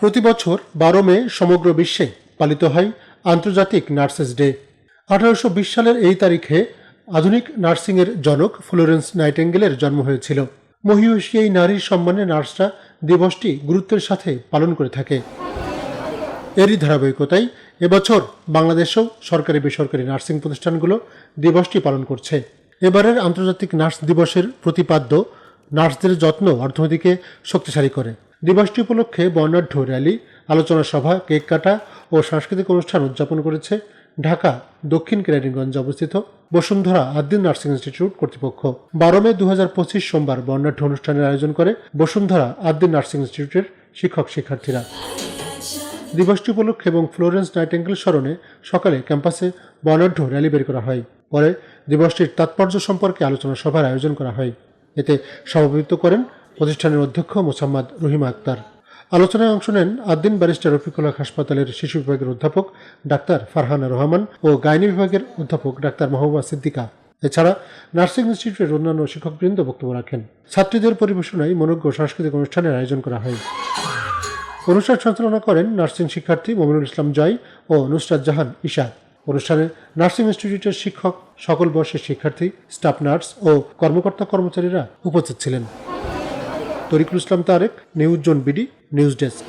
প্রতি বছর বারো মে সমগ্র বিশ্বে পালিত হয় আন্তর্জাতিক নার্সেস ডে। আঠারোশো বিশ সালের এই তারিখে আধুনিক নার্সিংয়ের জনক ফ্লোরেন্স নাইটেঙ্গেলের জন্ম হয়েছিল। মহিষী এই নারীর সম্মানে নার্সরা দিবসটি গুরুত্বের সাথে পালন করে থাকে। এরই ধারাবাহিকতায় এবছর বাংলাদেশেও সরকারি বেসরকারি নার্সিং প্রতিষ্ঠানগুলো দিবসটি পালন করছে। এবারের আন্তর্জাতিক নার্স দিবসের প্রতিপাদ্য নার্সদের যত্ন অর্থনীতিকে শক্তিশালী করে। দিবসটি উপলক্ষে বর্ণাঢ্য র্যালি, আলোচনা সভা, কেক কাটা ও সাংস্কৃতিক অনুষ্ঠান উদযাপন করেছে ঢাকা, দক্ষিণ কেরানীগঞ্জে অবস্থিত বসুন্ধরা আদ্দিন নার্সিং ইনস্টিটিউট কর্তৃপক্ষ। বারো মে দু হাজার পঁচিশ সোমবার বর্ণাঢ্য অনুষ্ঠানের আয়োজন করে বসুন্ধরা আদ্দিন নার্সিং ইনস্টিটিউটের শিক্ষক শিক্ষার্থীরা। দিবসটি উপলক্ষে এবং ফ্লোরেন্স নাইটেঙ্গেল স্মরণে সকালে ক্যাম্পাসে বর্ণাঢ্য র্যালি বের করা হয়। পরে দিবসটির তাৎপর্য সম্পর্কে আলোচনা সভার আয়োজন করা হয়। এতে সভাপতিত্ব করেন প্রতিষ্ঠানের অধ্যক্ষ মোসাম্মদ রহিমা আক্তার। আলোচনায় অংশ নেন আদ্দিন ব্যারিস্টার রফিকুল হক হাসপাতালের শিশু বিভাগের অধ্যাপক ডাক্তার ফারহানা রহমান ও গাইনি বিভাগের অধ্যাপক ডাক্তার মাহবুবা সিদ্দিকা। এছাড়া নার্সিং ইনস্টিটিউটের অন্যান্য শিক্ষকবৃন্দ বক্তব্য রাখেন। ছাত্রীদের পরিবেশনায় মনোজ্ঞ সাংস্কৃতিক অনুষ্ঠানের আয়োজন করা হয়। অনুষ্ঠান সঞ্চালনা করেন নার্সিং শিক্ষার্থী মমিনুল ইসলাম জয় ও নুসরাত জাহান ঈশা। অনুষ্ঠানে নার্সিং ইনস্টিটিউটের শিক্ষক, সকল বর্ষের শিক্ষার্থী, স্টাফ নার্স ও কর্মকর্তা কর্মচারীরা উপস্থিত ছিলেন। Tarikul Islam Tarek news zone BD news desk.